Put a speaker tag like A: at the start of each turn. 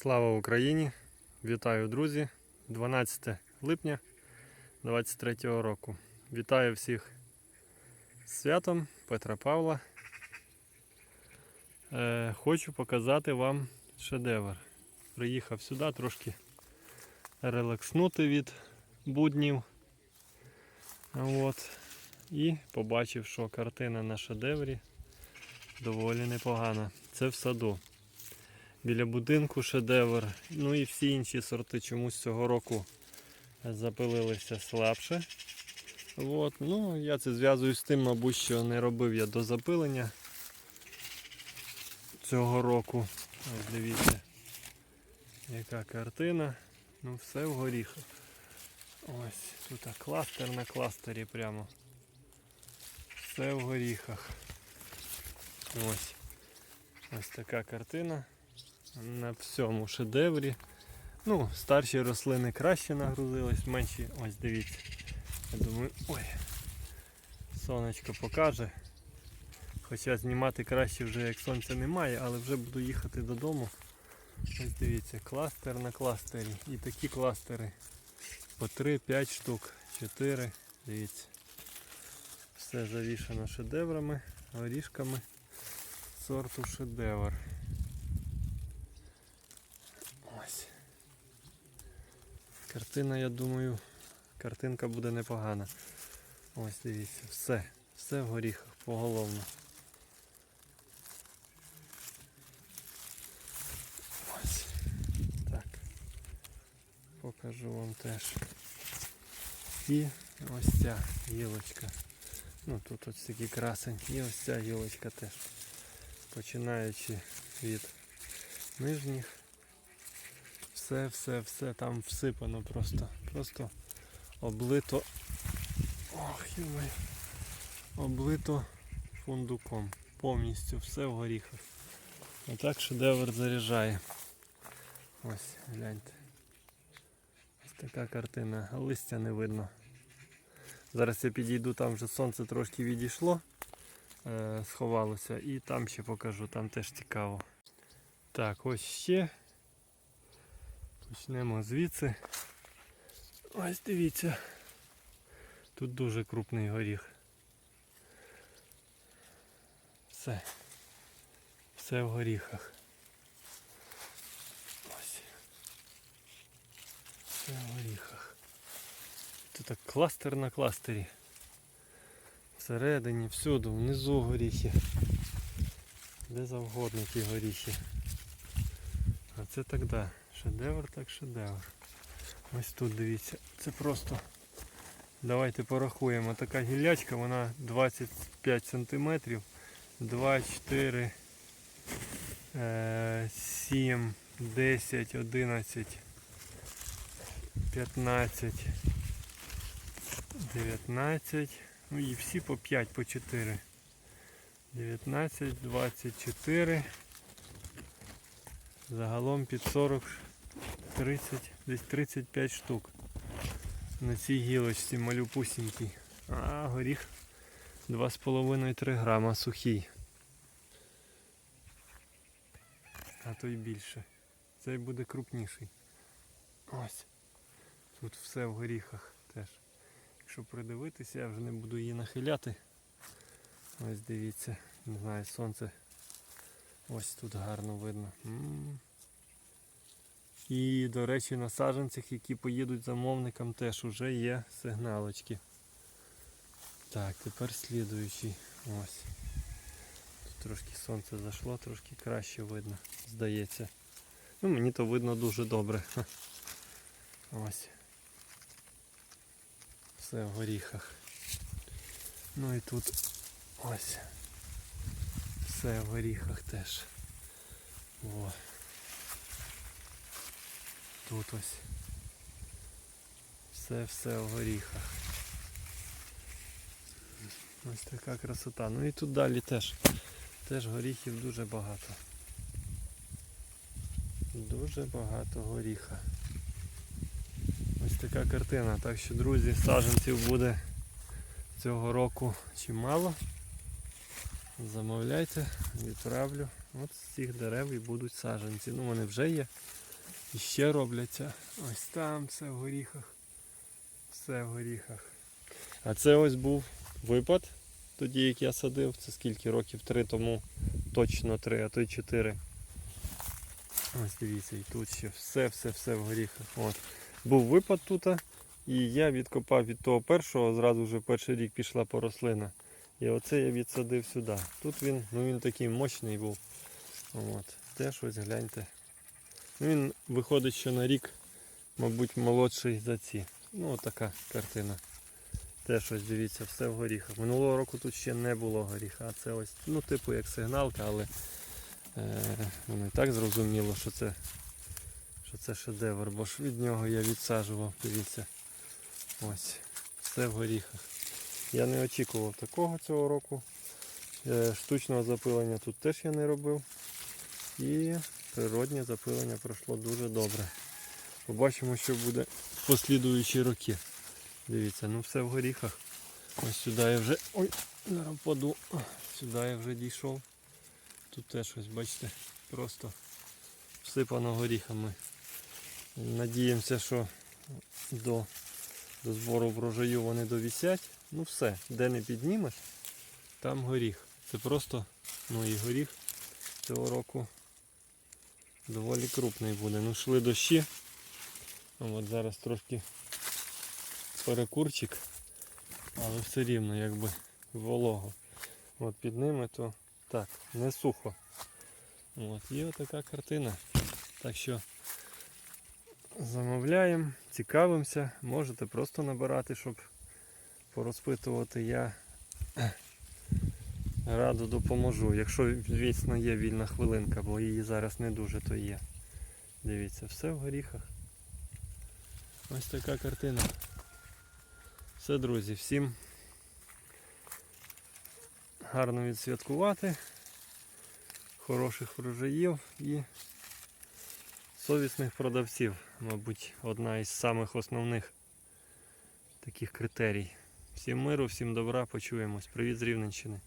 A: Слава Україні! Вітаю, друзі! 12 липня 23 року. Вітаю всіх з святом Петра Павла. Е, хочу показати вам шедевр. Приїхав сюди трошки релакснути від буднів. От. І побачив, що картина на шедеврі доволі непогана. Це в саду. Біля будинку шедевр. Ну і всі інші сорти чомусь цього року запилилися слабше. От. Ну, я це зв'язую з тим, мабуть, що не робив я до запилення цього року. Ось дивіться, яка картина. Ну, все в горіхах. Ось, тут кластер на кластері прямо. Все в горіхах. Ось. Ось така картина на всьому шедеврі. Ну, старші рослини краще нагрузились, менші, ось дивіться. Я думаю, ой, сонечко покаже. Хоча знімати краще вже як сонця немає, але вже буду їхати додому. Ось дивіться, кластер на кластері. І такі кластери по 3-5 штук, 4. Дивіться. Все завішано шедеврами, горішками сорту шедевр. Ось. Картина, я думаю, картинка буде непогана. Ось дивіться, все, все в горіхах поголовно. Ось. Так. Покажу вам теж. І ось ця гілочка. Ну тут ось такий красень. І ось ця гілочка теж. Починаючи від нижніх. Все, все, все там всипано просто. Просто облито. Ох, йомай. Облито фундуком. Повністю все в горіхах. Отак шедевр заряджає. Ось, гляньте. Ось така картина. Листя не видно. Зараз я підійду, там вже сонце трошки відійшло, е, сховалося, і там ще покажу, там теж цікаво. Так, ось ще. Почнемо звідси. Ось дивіться. Тут дуже крупний горіх. Все. Все в горіхах. Ось. Все в горіхах. Це так кластер на кластері. Всередині, всюди, внизу горіхи. Де завгодно ті горіхи. А це так да. Шедевр так шедевр. Ось тут дивіться. Це просто. Давайте порахуємо. Така гілячка, вона 25 см. 2, 4, 7, 10, 11, 15, 19. Ну і всі по 5, по 4. 19, 24. Загалом під 40, 30, десь 35 штук. На цій гілочці малюпусінькій. А горіх 2,5-3 грама сухий. А то й більше. Цей буде крупніший. Ось. Тут все в горіхах теж. Якщо придивитися, я вже не буду її нахиляти. Ось дивіться, не знаю, сонце ось тут гарно видно. І, до речі, на саджанцях, які поїдуть замовникам, теж вже є сигналочки. Так, тепер слідуючий. Ось. Тут трошки сонце зайшло, трошки краще видно, здається. Ну, мені то видно дуже добре. Ось. Все в горіхах. Ну і тут ось. Все в горіхах теж. О. Тут ось. Все-все в горіхах. Ось така красота. Ну і тут далі теж. Теж горіхів дуже багато. Дуже багато горіха. Ось така картина. Так що, друзі, саджанців буде цього року чимало. Замовляйте, відправлю. От з цих дерев і будуть саджанці. Ну вони вже є. І ще робляться. Ось там все в горіхах. Все в горіхах. А це ось був випад, тоді як я садив. Це скільки років? Три тому. Точно три, а то й чотири. Ось дивіться, і тут ще все-все-все в горіхах. От. Був випад тут, і я відкопав від того першого, зразу вже перший рік пішла порослина. І оце я відсадив сюди. Тут він, ну він такий мощний був. От. Теж ось гляньте. Ну, він виходить, що на рік, мабуть, молодший за ці. Ну, така картина. Теж ось дивіться, все в горіхах. Минулого року тут ще не було горіха, це ось, ну, типу як сигналка, але е, воно і так зрозуміло, що це, що це шедевр, бо ж від нього я відсаджував, дивіться. Ось, все в горіхах. Я не очікував такого цього року. Е, Штучного запилення тут теж я не робив. І природнє запилення пройшло дуже добре. Побачимо, що буде в послідуючі роки. Дивіться, ну все в горіхах. Ось сюди я вже... Ой, зараз. Сюди я вже дійшов. Тут теж ось, бачите, просто всипано горіхами. Надіємося, що до, до збору врожаю вони довісять. Ну все, де не піднімеш, там горіх. Це просто, ну і горіх цього року доволі крупний буде. Ну йшли дощі. Ну, От зараз трошки перекурчик, але все рівно якби волого. От під ними то так, не сухо. От, є отака картина. Так що замовляємо, цікавимося, можете просто набирати, щоб порозпитувати. Я радо допоможу. Якщо, звісно, є вільна хвилинка, бо її зараз не дуже, то є. Дивіться, все в горіхах. Ось така картина. Все, друзі, всім гарно відсвяткувати, хороших врожаїв і совісних продавців, мабуть, одна із самих основних таких критерій. Всім миру, всім добра, почуємось. Привіт з Рівненщини.